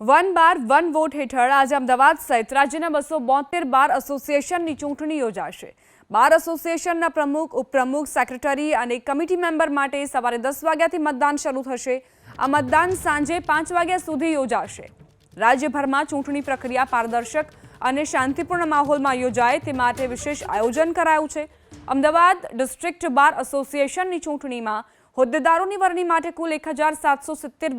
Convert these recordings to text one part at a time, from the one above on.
One bar, one what હેઠળ આજે અમદાવાદ સહિત રાજ્યના બસો બોતેર બાર એસોસિએશનની ચૂંટણી યોજાશે. બાર એસોસિએશનના પ્રમુખ, ઉપપ્રમુખ સેક્રેટરી અને કમિટી મેમ્બર માટે સવારે દસ વાગ્યાથી મતદાન શરૂ થશે. આ મતદાન સાંજે પાંચ વાગ્યા સુધી યોજાશે. રાજ્યભરમાં ચૂંટણી પ્રક્રિયા પારદર્શક અને શાંતિપૂર્ણ માહોલમાં યોજાય તે માટે વિશેષ આયોજન કરાયું છે. અમદાવાદ ડિસ્ટ્રિક્ટ બાર એસોસિએશનની ચૂંટણીમાં હોદ્દેદારોની વરણી માટે કુલ એક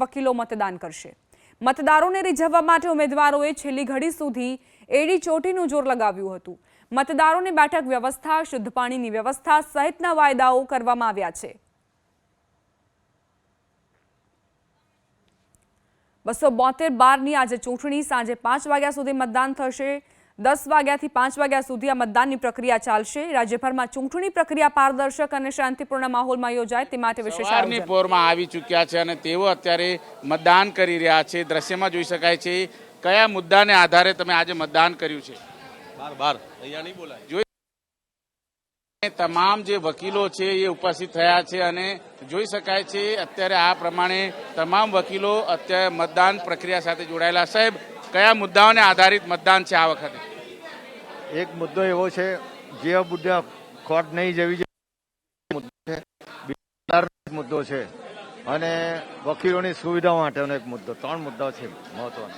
વકીલો મતદાન કરશે. મતદારોને રીઝવવા માટે ઉમેદવારોએ છેલ્લી ઘડી સુધી એડી ચોટીનું જોર લગાવ્યું હતું. મતદારોને બેઠક વ્યવસ્થા, શુદ્ધ પાણીની વ્યવસ્થા સહિતના વાયદાઓ કરવામાં આવ્યા છે. બસો બોતેર બારની આજે ચૂંટણી સાંજે પાંચ વાગ્યા સુધી મતદાન થશે. દસ વાગ્યાથી પાંચ વાગ્યા સુધી આ મતદાનની પ્રક્રિયા ચાલશે. રાજ્યભરમાં ચૂંટણી પ્રક્રિયા પારદર્શક અને શાંતિપૂર્ણ માહોલમાં યોજાય તે માટે વિશેષ પોરમાં આવી ચૂક્યા છે અને તેઓ અત્યારે મતદાન કરી રહ્યા છે. દ્રશ્યમાં જોઈ શકાય છે કયા મુદ્દાને આધારે તમે આજે મતદાન કર્યું છે? બાર બાર. અહીંયા નહીં બોલાય. તમામ જે વકીલો છે એ ઉપસ્થિત થયા છે અને જોઈ શકાય છે અત્યારે આ પ્રમાણે તમામ વકીલો અત્યારે મતદાન પ્રક્રિયા સાથે જોડાયેલા. સાહેબ કયા મુદ્દાઓને આધારિત મતદાન છે આ વખતે? એક મુદ્દો એવો છે જે મુદ્દા કોર્ટ નહીં જવી જોઈએ. મુદ્દો છે બીજો મુદ્દો છે અને વકીલોની સુવિધા માટેનો એક મુદ્દો. ત્રણ મુદ્દાઓ છે મહત્વનો.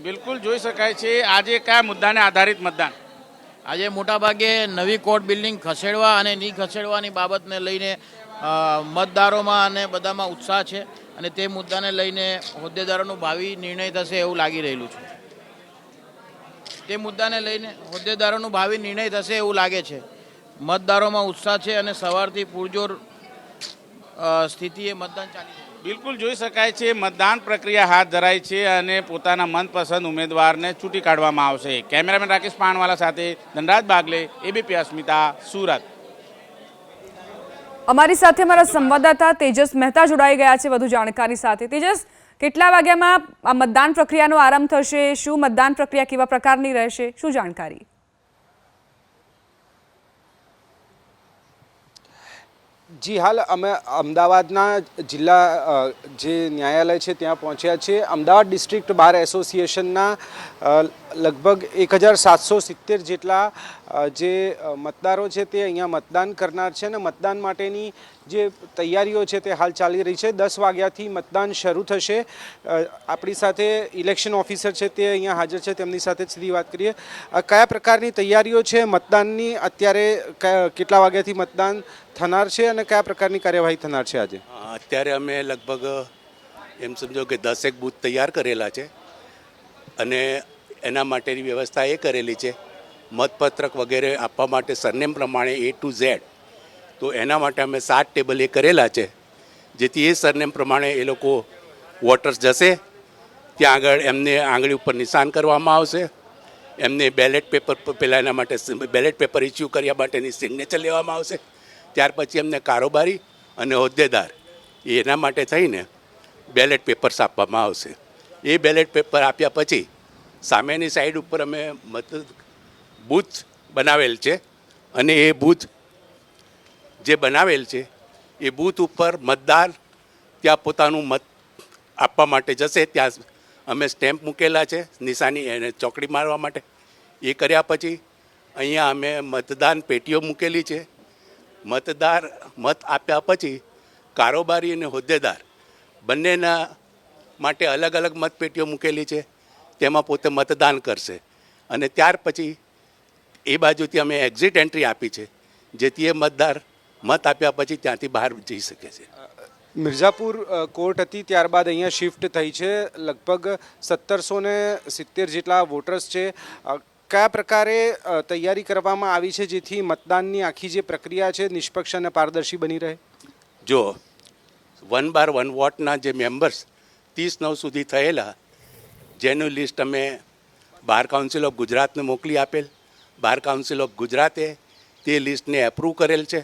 બિલકુલ જોઈ શકાય છે આજે કયા મુદ્દાને આધારિત મતદાન? આજે મોટાભાગે નવી કોર્ટ બિલ્ડિંગ ખસેડવા અને નહીં ખસેડવાની બાબતને લઈને મતદારોમાં અને બધામાં ઉત્સાહ છે અને તે મુદ્દાને લઈને હોદ્દેદારોનું ભાવિ નિર્ણય થશે એવું લાગી રહેલું છે. તે મુદ્દાને લઈને હોદ્દેદારોનું ભાવિ નિર્ણય થશે એવું લાગે છે. મતદારોમાં ઉત્સાહ છે અને સવારથી પૂરજોર સ્થિતિએ મતદાન ચાલી રહ્યું બિલકુલ જોઈ શકાય છે મતદાન પ્રક્રિયા હાથ ધરાય છે અને પોતાના મનપસંદ ઉમેદવારને ચૂંટી કાઢવામાં આવશે. કેમેરામેન રાકેશ પાણવાલા સાથે ધનરાજ બાગલે એબીપી અસ્મિતા સુરત. અમારી સાથે અમારા સંવાદદાતા તેજસ મહેતા જોડાઈ ગયા છે. વધુ જાણકારી સાથે. તેજસ કેટલા વાગ્યામાં આ મતદાન પ્રક્રિયાનો આરંભ થશે? શું મતદાન પ્રક્રિયા કેવા પ્રકારની રહેશે? શું જાણકારી? જી હાલ અમે અમદાવાદના જિલ્લા જે ન્યાયાલય છે ત્યાં પહોંચ્યા છીએ. અમદાવાદ ડિસ્ટ્રિક્ટ બાર એસોસિએશનના લગભગ એક હજાર સાતસો સિત્તેર જેટલા જે મતદારો છે તે અહીંયા મતદાન કરનાર છે અને મતદાન માટેની જે તૈયારીઓ છે તે હાલ ચાલી રહી છે. દસ વાગ્યાથી મતદાન શરૂ થશે. આપણી સાથે ઇલેક્શન ઓફિસર છે તે અહીંયા હાજર છે. તેમની સાથે સીધી વાત કરીએ. કયા પ્રકારની તૈયારીઓ છે મતદાનની? અત્યારે કેટલા વાગ્યાથી મતદાન થનાર છે અને કયા પ્રકારની કાર્યવાહી થનાર છે આજે? અત્યારે અમે લગભગ, એમ સમજો કે દસેક બૂથ તૈયાર કરેલા છે અને એના માટેની વ્યવસ્થા એ કરેલી છે. મતપત્રક વગેરે આપવા માટે સરનેમ પ્રમાણે એ ટુ ઝેડ તો એના માટે અમે સાત ટેબલ એ કરેલા છે, જેથી એ સરનેમ પ્રમાણે એ લોકો વોટર્સ જશે. ત્યાં આગળ એમને આંગળી ઉપર નિશાન કરવામાં આવશે. એમને બેલેટ પેપર પહેલાં એના માટે બેલેટ પેપર ઇસ્યુ કર્યા માટેની સિગ્નેચર લેવામાં આવશે. ત્યાર પછી એમને કારોબારી અને હોદ્દેદાર એના માટે થઈને બેલેટ પેપર્સ આપવામાં આવશે. એ બેલેટ પેપર આપ્યા પછી સામેની સાઈડ ઉપર અમે મત બૂથ બનાવેલ છે અને એ બૂથ જે બનાવેલ છે એ બૂથ ઉપર મતદાર ત્યાં પોતાનું મત આપવા માટે જશે. ત્યાં અમે સ્ટેમ્પ મૂકેલા છે નિશાની એને ચોકડી મારવા માટે. એ કર્યા પછી અહીંયા અમે મતદાન પેટીઓ મૂકેલી છે. મતદાર મત આપ્યા પછી કારોબારી અને હોદ્દેદાર બંનેના માટે અલગ અલગ મતપેટીઓ મૂકેલી છે. તેમાં પોતે મતદાન કરશે. અને ત્યાર પછી એ બાજુથી અમે એક્ઝિટ એન્ટ્રી આપી છે. જેથી એ મતદાર મત આપ્યા પછી ત્યાંથી બહાર જઈ શકે છે. મિર્ઝાપુર કોર્ટ હતી ત્યારબાદ અહીંયા શિફ્ટ થઈ છે. લગભગ સત્તરસો ને સિત્તેર જેટલા વોટર્સ છે. કયા પ્રકારે તૈયારી કરવામાં આવી છે જેથી મતદાનની આખી જે પ્રક્રિયા છે નિષ્પક્ષ અને પારદર્શી બની રહે? જો વન બાર વન વોટના જે મેમ્બર્સ ત્રીસ નવ સુધી થયેલા, જેનું લિસ્ટ અમે બાર કાઉન્સિલ ઓફ ગુજરાતને મોકલી આપેલ. બાર કાઉન્સિલ ઓફ ગુજરાતે તે લિસ્ટને એપ્રૂવ કરેલ છે.